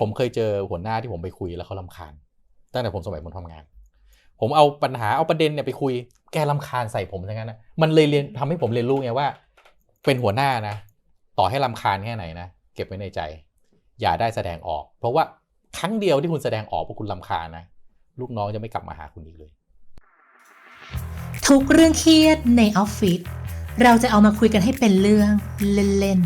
ผมเคยเจอหัวหน้าที่ผมไปคุยแล้วเขาลำคาญ ตั้งแต่ผมสมัยผมทำงาน ผมเอาปัญหาเอาประเด็นเนี่ยไปคุย แกลำคาญใส่ผมอย่างนั้นนะมันเลยเรียนทำให้ผมเรียนรู้ไงว่า เป็นหัวหน้านะ ต่อให้ลำคาญแค่ไหนนะเก็บไว้ในใจ อย่าได้แสดงออก เพราะว่าครั้งเดียวที่คุณแสดงออกว่าะคุณลำคาญนะลูกน้องจะไม่กลับมาหาคุณอีกเลย ทุกเรื่องเครียดในออฟฟิศเราจะเอามาคุยกันให้เป็นเรื่องเล่น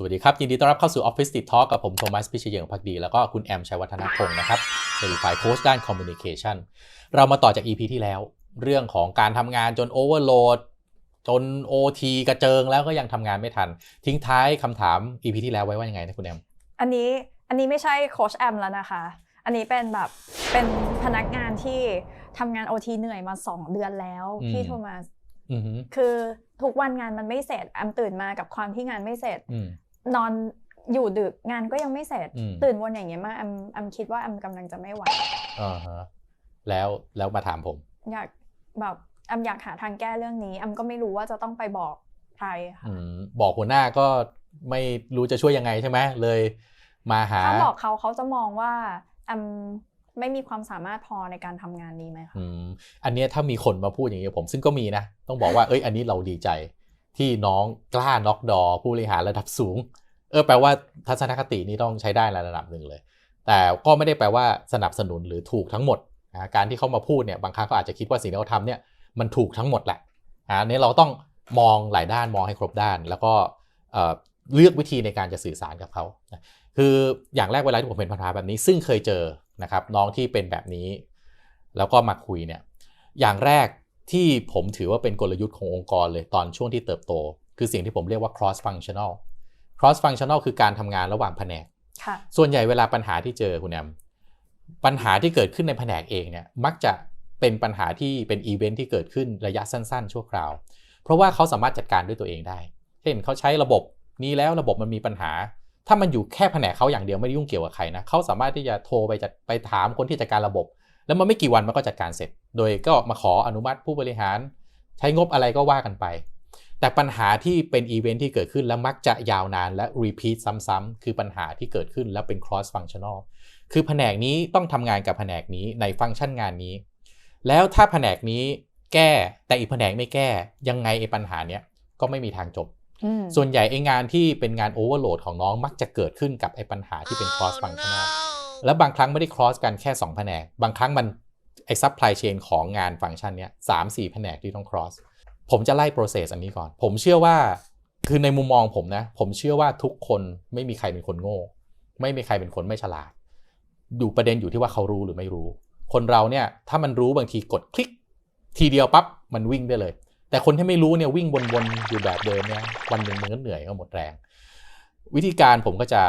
สวัสดีครับ ยินดีต้อนรับเข้าสู่ Office Tips Talk กับผมโทมัสพิชเยงพักดี แล้วก็คุณแอมชัยวัฒนพงศ์นะครับ Certified Coach ด้าน Communication เรามาต่อจาก EP ที่แล้ว เรื่องของการทำงานจน Overload จน OT กระเจิงแล้วก็ยังทำงานไม่ทัน ทิ้งท้ายคำถาม EP ที่แล้วไว้ว่ายังไงนะคุณแอม อันนี้อันนี้ไม่ใช่โค้ชแอมแล้วนะคะ อันนี้เป็นแบบเป็นพนักงานที่ทำงานโอทีเหนื่อยมา 2 เดือนแล้วอืมพี่โทมัสอือหือคือทุกวันงานมันไม่เสร็จแอมตื่นมากับความที่งานไม่เสร็จอืม นอนอยู่ดึกงานก็ยังไม่เสร็จ อืม ตื่นวนอย่างเงี้ยมากแอมแอมคิดว่าแอมกำลังจะไม่ไหวอ่าฮะแล้วแล้วมาถามผม อยากแบบแอมอยากหาทางแก้เรื่องนี้แอมก็ไม่รู้ว่าจะต้องไปบอกใครค่ะอืมบอกหัวหน้าก็ไม่รู้จะช่วยยังไงใช่ไหมเลยมาหาถ้าบอกเขาเขาจะมองว่าแอมไม่มีความสามารถพอในการทำงานนี้ไหมคะ อืมอันเนี้ยถ้ามีคนมาพูดอย่างนี้กับผม ซึ่งก็มีนะ ต้องบอกว่า เอ้ย อันนี้เราดีใจ ที่น้องกล้าน็อกดอผู้บริหารระดับสูง เออแปลว่าทัศนคตินี้ต้องใช้ได้ระดับหนึ่งเลย แต่ก็ไม่ได้แปลว่าสนับสนุนหรือถูกทั้งหมดนะการที่เขามาพูดเนี่ยบางครั้งเขาอาจจะคิดว่าสิ่งที่เขาทำเนี่ยมันถูกทั้งหมดแหละอันนี้เราต้องมองหลายด้านมองให้ครบด้าน แล้วก็เอ่อเลือกวิธีในการจะสื่อสารกับเขา คืออย่างแรกเวลาที่ผมเป็นปัญหาแบบนี้ ซึ่งเคยเจอนะครับน้องที่เป็นแบบนี้ แล้วก็มาคุยเนี่ยอย่างแรก ที่ผมถือว่าเป็นกลยุทธ์ขององค์กรเลยตอนช่วงที่เติบโต คือสิ่งที่ผมเรียกว่า cross functional cross functional คือการทำงานระหว่างแผนกค่ะส่วนใหญ่เวลาปัญหาที่เจอคุณแอมปัญหาที่เกิดขึ้นในแผนกเองเนี่ยมักจะเป็นปัญหาที่เป็นอีเวนท์ที่เกิดขึ้นระยะสั้นๆ ชั่วคราว เพราะว่าเขาสามารถจัดการด้วยตัวเองได้ เช่นเขาใช้ระบบนี้แล้วระบบมันมีปัญหา ถ้ามันอยู่แค่แผนกเขาอย่างเดียวไม่ได้ยุ่งเกี่ยวกับใครนะเขาสามารถที่จะโทรไปจัดไปถามคนที่จัดการระบบ แล้วมันไม่กี่วันมันก็จัดการเสร็จ โดยก็มาขออนุมัติผู้บริหาร ใช้งบอะไรก็ว่ากันไป แต่ปัญหาที่เป็นอีเวนท์ที่เกิดขึ้นแล้วมักจะยาวนานและ repeat ซ้ำๆคือปัญหาที่เกิดขึ้นแล้วเป็น cross functional คือแผนกนี้ต้องทำงานกับแผนกนี้ในฟังก์ชันงานนี้ แล้วถ้าแผนกนี้แก้แต่อีกแผนกไม่แก้ยังไงไอ้ปัญหาเนี้ยก็ไม่มีทางจบอืมส่วนใหญ่ไอ้งานที่เป็นงาน overload ของน้องมักจะเกิดขึ้นกับไอ้ปัญหาที่เป็น cross functional แล้วบางครั้งไม่ได้ cross กันแค่2แผนก บางครั้งมันไอ้ supply chain ของงานฟังก์ชันเนี้ยสามสี่แผนกที่ต้อง cross ผมจะไล่ process อันนี้ก่อน ผมเชื่อว่าคือในมุมมองผมนะ ผมเชื่อว่าทุกคนไม่มีใครเป็นคนโง่ ไม่มีใครเป็นคนไม่ฉลาดดูประเด็นอยู่ที่ว่าเขารู้หรือไม่รู้ คนเราเนี่ยถ้ามันรู้บางทีกดคลิก ทีเดียวปั๊บมันวิ่งได้เลย แต่คนที่ไม่รู้เนี่ยวิ่งวนๆอยู่แบบเดิมเนี่ยวันหนึ่งมันก็เหนื่อยก็หมดแรง วิธีการผมก็จะ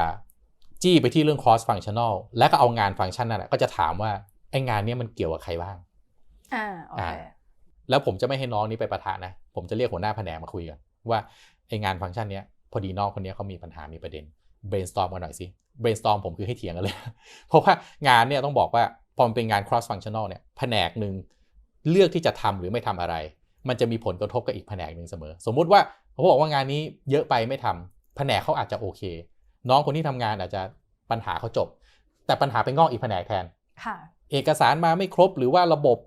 จี้ไปที่เรื่อง cross functional และก็เอางานฟังก์ชันนั่นแหละก็จะถามว่าไอ้งานเนี้มันเกี่ยวกับใครบ้าง อ่าโอเคอ่าแล้วผมจะไม่ให้น้องนี้ไปประทะนะ ผมจะเรียกหัวหน้าแผนกมาคุยกันว่าไองานฟังก์ชันเนี้ยพอดีน้องคนเนี้ยเขามีปัญหามีประเด็น brainstorm กันหน่อยสิ brainstorm ผมคือให้เถียงกันเลย เพราะว่างานเนี่ยต้องบอกว่าพอมันเป็นงาน cross functional เนี่ยแผนกหนึ่งเลือกที่จะทำหรือไม่ทำอะไร มันจะมีผลกระทบกับอีกแผนกหนึ่งเสมอ สมมุติว่าเขาบอกว่างานนี้เยอะไปไม่ทำแผนกเขาอาจจะโอเค น้องคนที่ทำงานอาจจะปัญหาเขาจบ แต่ปัญหาไปงอกอีกแผนกแทนค่ะเอกสารมาไม่ครบหรือว่าระบบ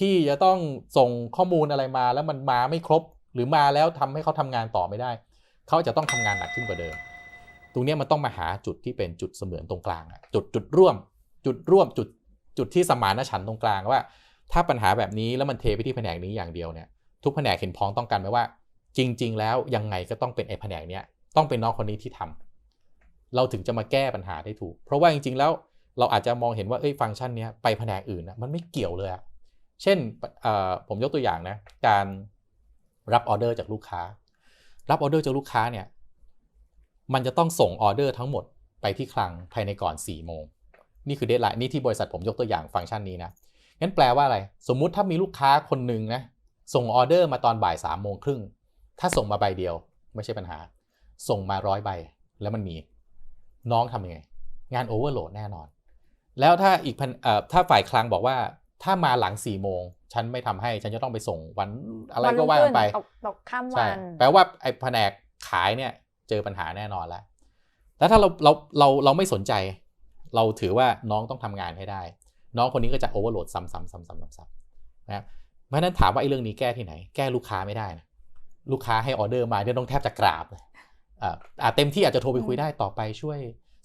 ที่จะต้องส่งข้อมูลอะไรมาแล้วมันมาไม่ครบ หรือมาแล้วทำให้เขาทำงานต่อไม่ได้ เขาจะต้องทำงานหนักขึ้นกว่าเดิม ตรงเนี้ยมันต้องมาหาจุดที่เป็นจุดเสมือนตรงกลางอะจุดจุดร่วม จุดร่วมจุดจุดที่สมานฉันท์ตรงกลางว่า ถ้าปัญหาแบบนี้แล้วมันเทไปที่แผนกนี้อย่างเดียวเนี่ยทุกแผนกเห็นพ้องต้องกันไหมว่า จริง ๆ แล้วยังไงก็ต้องเป็นไอ้แผนกเนี้ยต้องเป็นน้องคนนี้ที่ทำ เราถึงจะมาแก้ปัญหาได้ถูก เพราะว่าจริงๆแล้วเราอาจจะมองเห็นว่าเอ้ยฟังก์ชันนี้ไปแผนกอื่นนะมันไม่เกี่ยวเลยอะเช่นผมยกตัวอย่างนะการรับออเดอร์จากลูกค้า รับออเดอร์จากลูกค้าเนี่ยมันจะต้องส่งออเดอร์ทั้งหมดไปที่คลังภายในก่อน 4 โมง นี่คือเดทไลน์นี่ที่บริษัทผมยกตัวอย่างฟังก์ชันนี้นะงั้นแปลว่าอะไร สมมุติถ้ามีลูกค้าคนหนึ่งนะส่งออเดอร์มาตอนบ่าย3ามโมงครึ่งถ้าส่งมาใบเดียวไม่ใช่ปัญหา ส่งมาร้อยใบแล้วมันมี น้องทำยังไง งานโอเวอร์โหลดแน่นอน แล้วถ้าอีกแผนเอ่อถ้าฝ่ายคลังบอกว่าถ้ามาหลัง4ี่โมงฉันไม่ทำให้ฉันจะต้องไปส่งวันอะไรก็ว่ากันไปตกตกข้ามใช่วันแปลว่าไอ้แผนกขายเนี่ยเจอปัญหาแน่นอนแล้วแล้วถ้าเราเราเราเราไม่สนใจ เราถือว่าน้องต้องทำงานให้ได้ น้องคนนี้ก็จะโอเวอร์โหลดซ้ำๆซ้ำๆซ้ำๆนะครับเพราะฉะนั้นถามว่าไอ้เรื่องนี้แก้ที่ไหน แก้ลูกค้าไม่ได้นะลูกค้าให้ออเดอร์มาเนี่ยต้องแทบจะกราบเลย อ่าอ่าเต็มที่อาจจะโทรไปคุยได้ต่อไปช่วย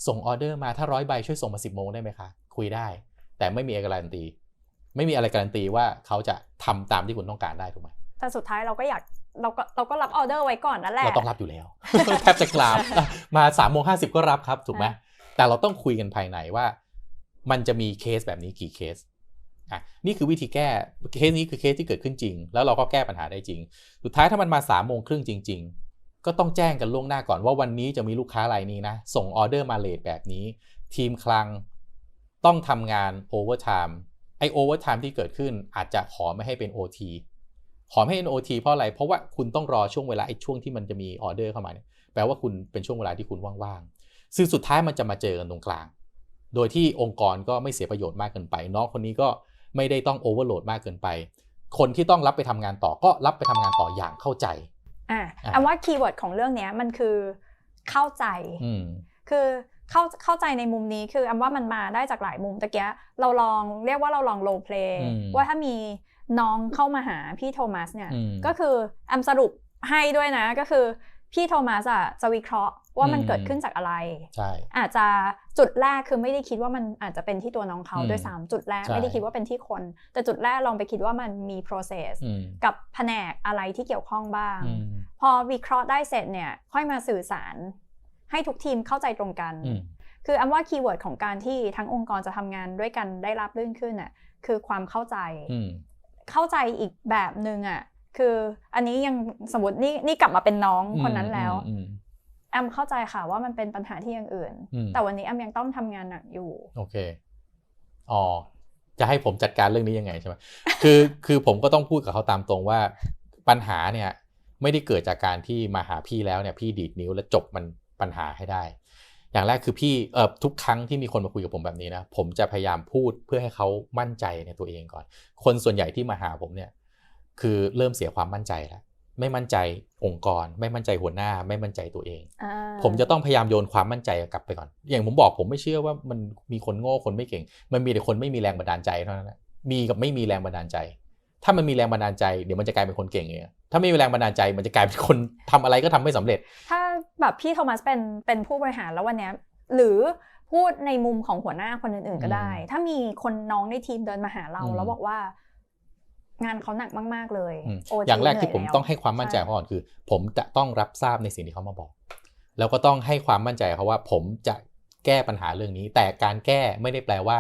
ส่งออเดอร์มาถ้าร้อยใบช่วยส่งมาสิบโมงได้ไหมคะคุยได้ แต่ไม่มีอะไรการันตี ไม่มีอะไรการันตีว่าเขาจะทำตามที่คุณต้องการได้ถูกไหมแต่สุดท้ายเราก็อยากเราก็เราก็รับออเดอร์ไว้ก่อนนั่นแหละ เราต้องรับอยู่แล้วแทบจะกราบอะมาสามโมงห้าสิบก็รับครับถูกไหมค่ะแต่เราต้องคุยกันภายในว่า มันจะมีเคสแบบนี้กี่เคสอะนี่คือวิธีแก้เคสนี้คือเคสที่เกิดขึ้นจริง แล้วเราก็แก้ปัญหาได้จริง สุดท้ายถ้ามันมาสามโมงครึ่งจริง ๆ ก็ต้องแจ้งกันล่วงหน้าก่อนว่าวันนี้จะมีลูกค้ารายนี้นะ ส่งออเดอร์มาเลทแบบนี้ ทีมคลังต้องทำงานโอเวอร์ไทม์ไอโอเวอร์ไทม์ที่เกิดขึ้นอาจจะขอไม่ให้เป็น OT ขอไม่ให้เป็น OT เพราะอะไรเพราะว่าคุณต้องรอช่วงเวลาไอช่วงที่มันจะมีออเดอร์เข้ามาเนี่ยแปลว่าคุณเป็นช่วงเวลาที่คุณว่างๆซึ่งสุดท้ายมันจะมาเจอกันตรงกลาง โดยที่องค์กรก็ไม่เสียประโยชน์มากเกินไปน้องคนนี้ก็ไม่ได้ต้องโอเวอร์โหลดมากเกินไป คนที่ต้องรับไปทำงานต่อก็รับไปทำงานต่ออย่างเข้าใจ อะอะอันว่าคีย์เวิร์ดของเรื่องเนี้ยมันคือเข้าใจอืมคือเข้าเข้าใจในมุมนี้คืออันว่ามันมาได้จากหลายมุมตะเกียเราลองเรียกว่าเราลองโรลเพลย์อืมว่าถ้ามีน้องเข้ามาหาพี่โทมัสเนี่ยอืมก็คือแอมสรุปให้ด้วยนะก็คือพี่โทมัสอะจะวิเคราะห์ ว่ามันอืมเกิดขึ้นจากอะไร ใช่ อาจจะจุดแรกคือไม่ได้คิดว่ามันอาจจะเป็นที่ตัวน้องเขาอืมด้วยซ้ำจุดแรกใช่ไม่ได้คิดว่าเป็นที่คน แต่จุดแรกลองไปคิดว่ามันมี process อืมกับแผนกอะไรที่เกี่ยวข้องบ้างอืมพอวิเคราะห์ได้เสร็จเนี่ยค่อยมาสื่อสาร ให้ทุกทีมเข้าใจตรงกันอืมคืออันว่าคีย์เวิร์ดของการที่ทั้งองค์กรจะทำงานด้วยกันได้รับรื่นขึ้นน่ะคือความเข้าใจอืมเข้าใจอีกแบบหนึ่งอะคืออันนี้ยังสมมตินี่นี่กลับมาเป็นน้องคนนั้นแล้วอืม แอมเข้าใจค่ะว่ามันเป็นปัญหาที่อย่างอื่นอืมแต่วันนี้แอมยังต้องทำงานหนักอยู่ โอเค อ๋อ จะให้ผมจัดการเรื่องนี้ยังไงใช่ไหมคือ คือผมก็ต้องพูดกับเขาตามตรงว่า ปัญหาเนี่ย ไม่ได้เกิดจากการที่มาหาพี่แล้วเนี่ยพี่ดีดนิ้วแล้วจบมันปัญหาให้ได้ อย่างแรกคือพี่ เอ่อทุกครั้งที่มีคนมาคุยกับผมแบบนี้นะ ผมจะพยายามพูดเพื่อให้เขามั่นใจในตัวเองก่อน คนส่วนใหญ่ที่มาหาผมเนี่ย คือเริ่มเสียความมั่นใจแล้ว ไม่มั่นใจองค์กร ไม่มั่นใจหัวหน้า ไม่มั่นใจตัวเองอ่าผมจะต้องพยายามโยนความมั่นใจกลับไปก่อน อย่างผมบอกผมไม่เชื่อว่ามันมีคนโง่คนไม่เก่ง มันมีแต่คนไม่มีแรงบันดาลใจเท่านั้นแหละมีกับไม่มีแรงบันดาลใจ ถ้ามันมีแรงบันดาลใจเดี๋ยวมันจะกลายเป็นคนเก่งเองถ้าไม่มีแรงบันดาลใจมันจะกลายเป็นคนทำอะไรก็ทำไม่สำเร็จ ถ้าแบบพี่โทมัสเป็นเป็นผู้บริหารแล้ววันเนี้ยหรือพูดในมุมของหัวหน้าคนอื่นๆก็ได้อืมถ้ามีคนน้องในทีมเดินมาหาเราอืมแล้วบอกว่า งานเขาหนักมากๆเลยอืม OT อย่างแรกที่เหผนื่มยแล้วต้องให้ความมั่นใจเขาก่อนคือ ผมจะต้องรับทราบในสิ่งที่เขามาบอก แล้วก็ต้องให้ความมั่นใจเขาว่า ผมจะแก้ปัญหาเรื่องนี้ แต่การแก้ไม่ได้แปลว่า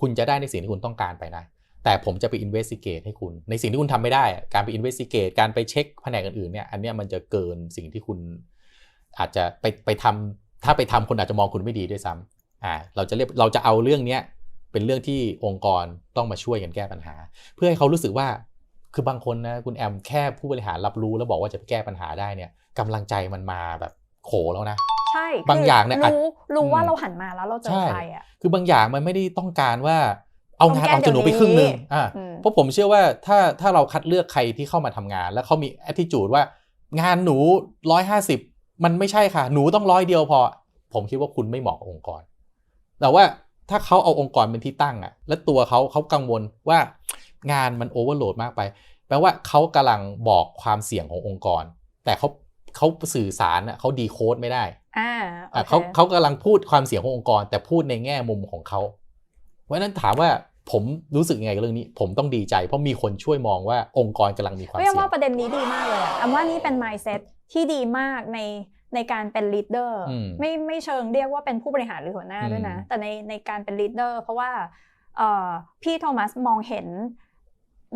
คุณจะได้ในสิ่งที่คุณต้องการไปนะแต่ผมจะไป investigate ให้คุณ ในสิ่งที่คุณทำไม่ได้อะการไป investigate การไปเช็คแผนกอื่นๆเนี่ยอันเนี้ยมันจะเกินสิ่งที่คุณ อาจจะไปไปทำถ้าไปทำคนอาจจะมองคุณไม่ดีด้วยซ้ำอ่าเราจะเรียกเราจะเอาเรื่องเนี้ย เป็นเรื่องที่องค์กรต้องมาช่วยกันแก้ปัญหา เพื่อให้เขารู้สึกว่าคือบางคนนะคุณแอมแค่ผู้บริหารรับรู้แล้วบอกว่าจะไปแก้ปัญหาได้เนี่ยกำลังใจมันมาแบบโขแล้วนะใช่บางอย่างเนี่ยอาจรู้รู้ว่าอืมเราหันมาแล้วเราเจอใช่ใครอะคือบางอย่างมันไม่ได้ต้องการว่าเอางานต้องแก้ออกจากหนูไปครึ่งหนึ่งเดี๋ยวนี้อ่าอืมเพราะผมเชื่อว่าถ้าถ้าเราคัดเลือกใครที่เข้ามาทำงาน แล้วเขามี attitude ว่างานหนูร้อยห้าสิบมันไม่ใช่ค่ะ หนูต้องร้อยเดียวพอ ผมคิดว่าคุณไม่เหมาะกับองค์กร แต่ว่า ถ้าเขาเอาองค์กรเป็นที่ตั้งอะและตัวเขาเขากังวลว่างานมันโอเวอร์โหลดมากไป แปลว่าเขากำลังบอกความเสี่ยงขององค์กร แต่เขาเขาสื่อสารอะเขาดีโคดไม่ได้อ่าอะโอคเขาเขากำลังพูดความเสี่ยงขององค์กร แต่พูดในแง่มุมของเขาเพราะฉะนั้นถามว่าผมรู้สึกยังไงกับเรื่องนี้ ผมต้องดีใจ เพราะมีคนช่วยมองว่าองค์กรกำลังมีความเรียเสี่กยว่างประเด็นนี้ดีมากเลยอะอันว่านี่เป็น mindset ที่ดีมากใน ในการเป็น leader อืมไม่ไม่เชิงเรียกว่าเป็นผู้บริหารหรือหัวหน้าด้วยนะอืมแต่ในในการเป็น leader เพราะว่าเอ่อพี่โทมัสมองเห็น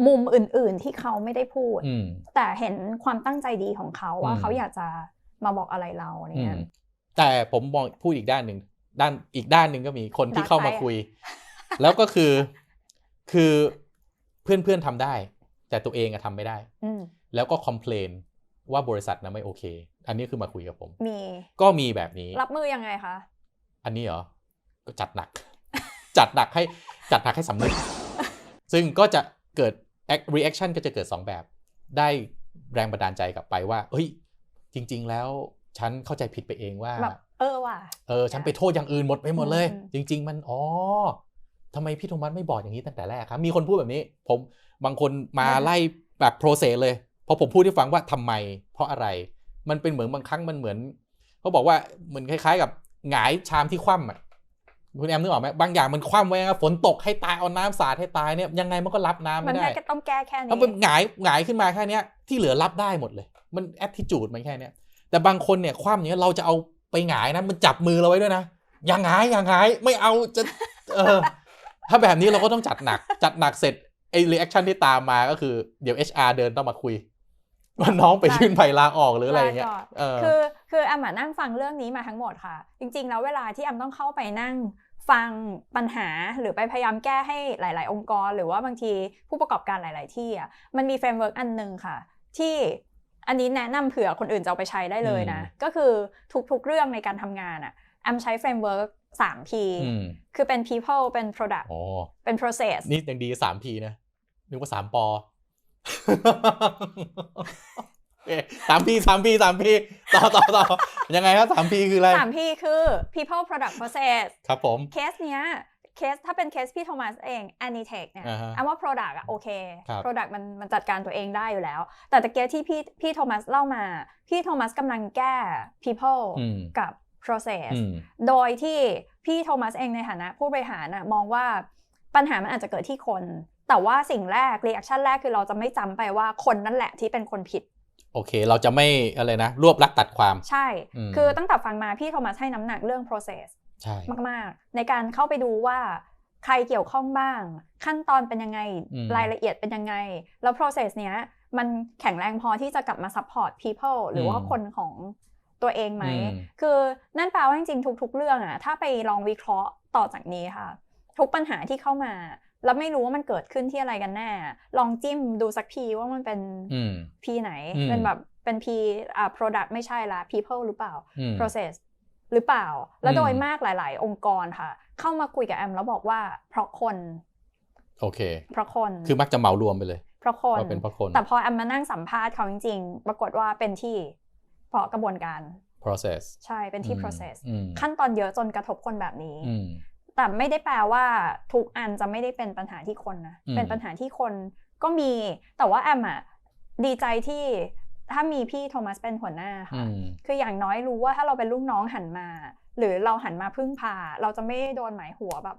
มุมอื่น ๆ ที่เขาไม่ได้พูดอืมแต่เห็นความตั้งใจดีของเขาว่าอืมเขาอยากจะมาบอกอะไรเราอืเนี่ยมแต่ผมมองพูดอีกด้านหนึ่งด้านอีกด้านหนึ่งก็มีคนที่ Dark เข้ามา side คุย แล้วก็คือคือเพื่อนเพื่อนๆทำได้ แต่ตัวเองอะทำไม่ได้อืมแล้วก็คอมเพลนว่าบริษัทนั้นไม่โอเค อันนี้คือมาคุยกับผม มี ก็มีแบบนี้ รับมือยังไงคะ อันนี้เหรอ ก็จัดหนัก จัดหนักให้จัดหนักให้สำนึก ซึ่งก็จะเกิด act- reaction ก็จะเกิด 2 แบบ ได้แรงบันดาลใจกลับไปว่า เฮ้ย จริง ๆ แล้วฉันเข้าใจผิดไปเองว่าแบบเอเออว่ะ เออ ฉันไปโทษอย่างอื่นหมดไปหมดเลยอืมจริง ๆ มัน อ๋อทำไมพี่โทมัสไม่บอกอย่างนี้ตั้งแต่แรกครับ มีคนพูดแบบนี้ ผมบางคนมาไล่แบบโปรเซสเลย พอผมพูดให้ฟังว่าทำไม เพราะอะไร มันเป็นเหมือนบางครั้งมันเหมือนเขาบอกว่าเหมือนคล้ายๆ กับหงายชามที่คว่ำอะคุณแอมนึกออกไหมบางอย่างมันคว่ำไว้อะฝนตกให้ตายเอาน้ำสาดให้ตายเนี่ยยังไงมันก็รับน้ำมัไม่นได้แค่ต้องแก้แค่ถ้านี้มันหงายหงายขึ้นมาแค่เนี้ยที่เหลือรับได้หมดเลย มันแอ t ทิจูดมันแค่เนี้ยแต่บางคนเนี่ยคว่ำอย่างเงี้ยเราจะเอาไปหงายนะมันจับมือเราไว้ด้วยนะอย่างหงายอย่างหงายไม่เอาจะเออถ้าแบบนี้เราก็ต้องจัดหนัก จัดหนักเสร็จไอ้รีแอคชั่นที่ตามมาก็คือเดี๋ยว HR เดินต้องมาคุย ว่าน้องไปยื่นใบลาออกหรืออะไรอย่างเงี้ยลาก่อนเออคือคือแอมอะนั่งฟังเรื่องนี้มาทั้งหมดค่ะ จริง ๆ แล้วเวลาที่แอมต้องเข้าไปนั่งฟังปัญหาหรือไปพยายามแก้ให้หลาย ๆ องค์กร หรือว่าบางทีผู้ประกอบการหลาย ๆ ที่อะมันมีเฟรมเวิร์กอันหนึ่งค่ะ ที่อันนี้แนะนำเผื่อคนอื่นจะเอาไปใช้ได้เลยนะ ก็คือทุก ๆ เรื่องในการทำงานอะแอมใช้เฟรมเวิร์กสาม P อืมคือเป็น people เป็น product อ๋อเป็น process นี่ยังดีสามพีนะนึกว่าสามปอ สามพีสามพีสามพีต่อต่อต่อยังไงครับสามพีคืออะไรสาม P คือ people product process ครับผม เคสเนี้ยเคสถ้าเป็นเคสพี่โทมัสเอง Anitech เนี่ยอ่าฮะอันว่า Product อะโอเคครับ Product มันมันจัดการตัวเองได้อยู่แล้ว แต่ตะเกียที่พี่พี่โทมัสเล่ามา พี่โทมัสกำลังแก้ People อืมกับ Process อืมโดยที่พี่โทมัสเองในฐานะผู้บริหารอะมองว่าปัญหามันอาจจะเกิดที่คน แต่ว่าสิ่งแรก reaction แรกคือเราจะไม่จำไปว่าคนนั่นแหละที่เป็นคนผิด โอเค เราจะไม่อะไรนะ รวบลัดตัดความใช่อืมคือตั้งแต่ฟังมาพี่โทมัสให้น้ำหนักเรื่อง process ใช่มาก ๆ ในการเข้าไปดูว่าใครเกี่ยวข้องบ้าง ขั้นตอนเป็นยังไงอืมรายละเอียดเป็นยังไง แล้ว process เนี้ยมันแข็งแรงพอที่จะกลับมา support people หรือว่าคนของตัวเองไหมอืมคือนั่นแปลว่าจริงๆทุก ๆ เรื่องอะถ้าไปลองวิเคราะห์ต่อจากนี้ค่ะ ทุกปัญหาที่เข้ามา แล้วไม่รู้ว่ามันเกิดขึ้นที่อะไรกันแน่ ลองจิ้มดูสักพีว่ามันเป็นอืม P ไหนอืมเป็นแบบเป็น P อ่า product ไม่ใช่ละ people หรือเปล่าอืม process หรือเปล่า แล้วอืมโดยมากหลาย ๆ องค์กรค่ะ เข้ามาคุยกับแอมแล้วบอกว่าเพราะคน โอเค เพราะคน คือมักจะเหมารวมไปเลย เพราะคนว่าเป็นเพราะคน แต่พอแอมมานั่งสัมภาษณ์เขาจริง ๆ ปรากฏว่าเป็นที่เพราะกระบวนการ process ใช่ เป็นที่อืม process อืมขั้นตอนเยอะจนกระทบคนแบบนี้อืม แต่ไม่ได้แปลว่าทุกอันจะไม่ได้เป็นปัญหาที่คนนะอืมเป็นปัญหาที่คนก็มี แต่ว่าแอมอะดีใจที่ถ้ามีพี่โทมัสเป็นหัวหน้าอืค่ะมคืออย่างน้อยรู้ว่าถ้าเราเป็นลูกน้องหันมา หรือเราหันมาพึ่งพา เราจะไม่โดนหมายหัวแบบ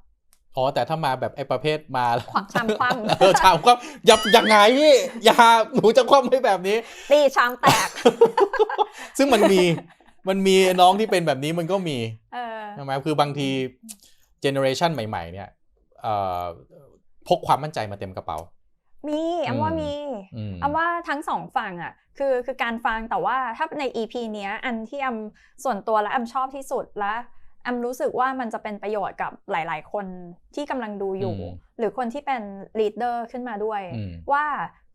อ๋อแต่ถ้ามาแบบไอ้ประเภทมาขวางชามคว่ำเออชามคว่ำอย่าอย่างไงพี่อย่าหนูจะคว่ำให้แบบนี้ตีชามแตก ซึ่งมันมีมันมีน้องที่เป็นแบบนี้มันก็มีเออใช่ไหมคือบางที เจเนอเรชันใหม่ ๆ เนี่ยเอ่อพกความมั่นใจมาเต็มกระเป๋า มีแอมว่ามีอืมแอมว่าทั้งสองฝั่งอะคือคือการฟังแต่ว่าถ้าใน EP เนี้ยอันที่แอมส่วนตัวและแอมชอบที่สุดและแอมรู้สึกว่ามันจะเป็นประโยชน์กับหลาย ๆ คนที่กำลังดูอยู่อืมหรือคนที่เป็นลีดเดอร์ขึ้นมาด้วยอืมว่า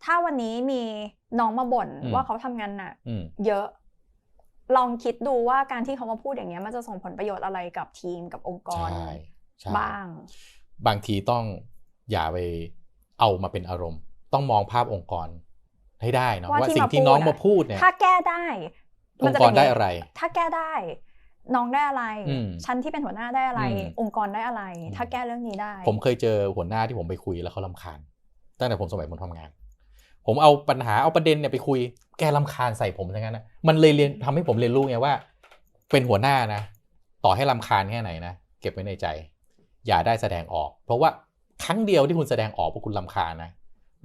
ถ้าวันนี้มีน้องมาบ่นอืมว่าเขาทำงานหนักอืมเยอะ ลองคิดดูว่าการที่เขามาพูดอย่างเงี้ยมันจะส่งผลประโยชน์อะไรกับทีมกับองค์กรใช่ใช่ บ้าง บางทีต้องอย่าไปเอามาเป็นอารมณ์ ต้องมองภาพองค์กรให้ได้เนาะว่าว่าที่สิ่งมาที่น้องพูดอะมาพูดเนี่ยถ้าแก้ได้อมันงจะค์กเป็รนได้ย่างอะไร ถ้าแก้ได้น้องได้อะไรอืมชั้นที่เป็นหัวหน้าได้อะไรอืมองค์กรได้อะไรอืมถ้าแก้เรื่องนี้ได้ ผมเคยเจอหัวหน้าที่ผมไปคุยแล้วเขาลำคาญ ตั้งแต่ผมสมัยผมทำงาน ผมเอาปัญหาเอาประเด็นเนี่ยไปคุย แกลำคาญใส่ผมซะงั้นนะมันเลยเรียนทำให้ผมเรียนรู้ไงว่า เป็นหัวหน้านะ ต่อให้ลำคาญแค่ไหนนะ เก็บไว้ในใจ อย่าได้แสดงออก เพราะว่าครั้งเดียวที่คุณแสดงออกว่าคุณลำคาญนะ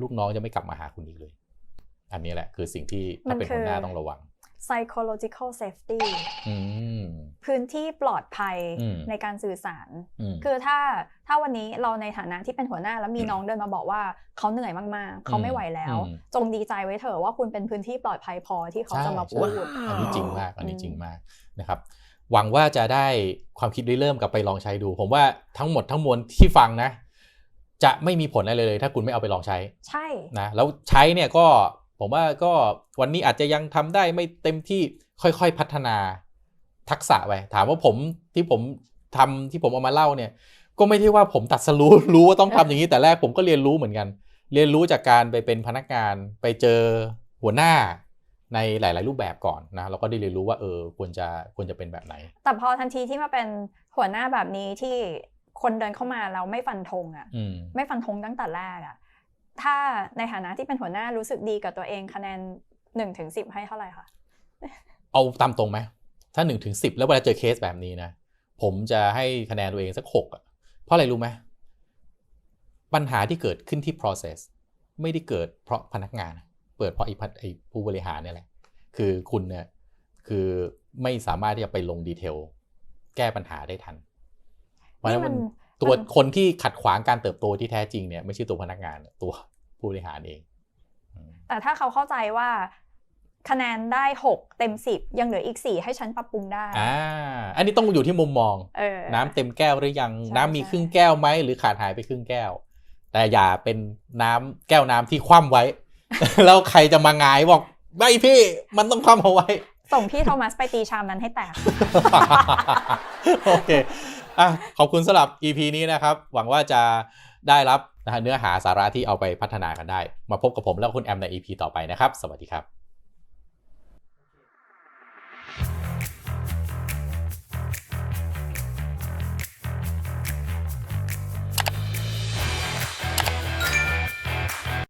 ลูกน้องจะไม่กลับมาหาคุณอีกเลย อันนี้แหละคือสิ่งที่ถ้าเป็นหัวหน้าต้องระวัง psychological safety อืมพื้นที่ปลอดภัยอืมในการสื่อสารอืมคือถ้าถ้าวันนี้เราในฐานะที่เป็นหัวหน้าแล้วมีน้องเดินมาบอกว่าเขาเหนื่อยมากๆ เขาไม่ไหวแล้วอืมจงดีใจไว้เถอะว่าคุณเป็นพื้นที่ปลอดภัยพอที่เขาจะมาพูดใช่อันนี้จริงมาก อันนี้อืมจริงมากนะครับ หวังว่าจะได้ความคิดริเริ่มกลับไปลองใช้ดู ผมว่าทั้งหมดทั้งมวลที่ฟังนะ จะไม่มีผลอะไรเลย ถ้าคุณไม่เอาไปลองใช้ ใช่นะแล้วใช้เนี่ยก็ผมว่าก็วันนี้อาจจะยังทำได้ไม่เต็มที่ค่อยๆพัฒนาทักษะไปถามว่าผมที่ผมทำที่ผมเอามาเล่าเนี่ย ก็ไม่ได้ว่าผมตัดสรู้รู้ว่าต้องทำอย่างนี้แต่แรกผมก็เรียนรู้เหมือนกัน เรียนรู้จากการไปเป็นพนักงานไปเจอหัวหน้า ในหลาย ๆ รูปแบบก่อนนะเราก็ได้เรียนรู้ว่าเออควรจะควรจะเป็นแบบไหน แต่พอทันทีที่มาเป็นหัวหน้าแบบนี้ที่คนเดินเข้ามาแล้วไม่ฟันธงอะอืมไม่ฟันธงตั้งแต่แรกอะถ้าในฐานะที่เป็นหัวหน้ารู้สึกดีกับตัวเองคะแนนหนึ่งถึงสิบให้เท่าไหร่คะเอาตามตรงไหมถ้าหนึ่งถึงสิบแล้วเวลาเจอเคสแบบนี้นะผมจะให้คะแนนตัวเองสักหกอะเพราะอะไรรู้ไหมปัญหาที่เกิดขึ้นที่ process ไม่ได้เกิดเพราะพนักงาน เปิดเพราะไอ้พันไอ้ผู้บริหารเนี่ยแหละ คือคุณเนี่ยคือไม่สามารถที่จะไปลงดีเทล แก้ปัญหาได้ทัน เพราะฉะนั้นมันนี่ตัวมันคนที่ขัดขวางการเติบโตที่แท้จริงเนี่ยไม่ใช่ตัวพนักงานตัวผู้บริหารเองอืมแต่ถ้าเขาเข้าใจว่าคะแนนได้หกเต็มสิบยังเหลืออีกสี่ให้ฉันปรับปรุงได้ อ่า อันนี้ต้องอยู่ที่มุมมองเออน้ำเต็มแก้วหรือยังใช่น้ำมีใช่ครึ่งแก้วไหมหรือขาดหายไปครึ่งแก้ว แต่อย่าเป็นน้ำแก้วน้ำที่คว่ำไว้ แล้วใครจะมางายบอกไม่พี่มันต้องคว่ำเอาไว้ ส่งพี่โทมัสไปตีชามนั้นให้แตก โอเคอะขอบคุณสำหรับ EP นี้นะครับ หวังว่าจะได้รับนะฮะเนื้อหาสาระที่เอาไปพัฒนากันได้ มาพบกับผมและคุณแอมใน EP ต่อไปนะครับ สวัสดีครับ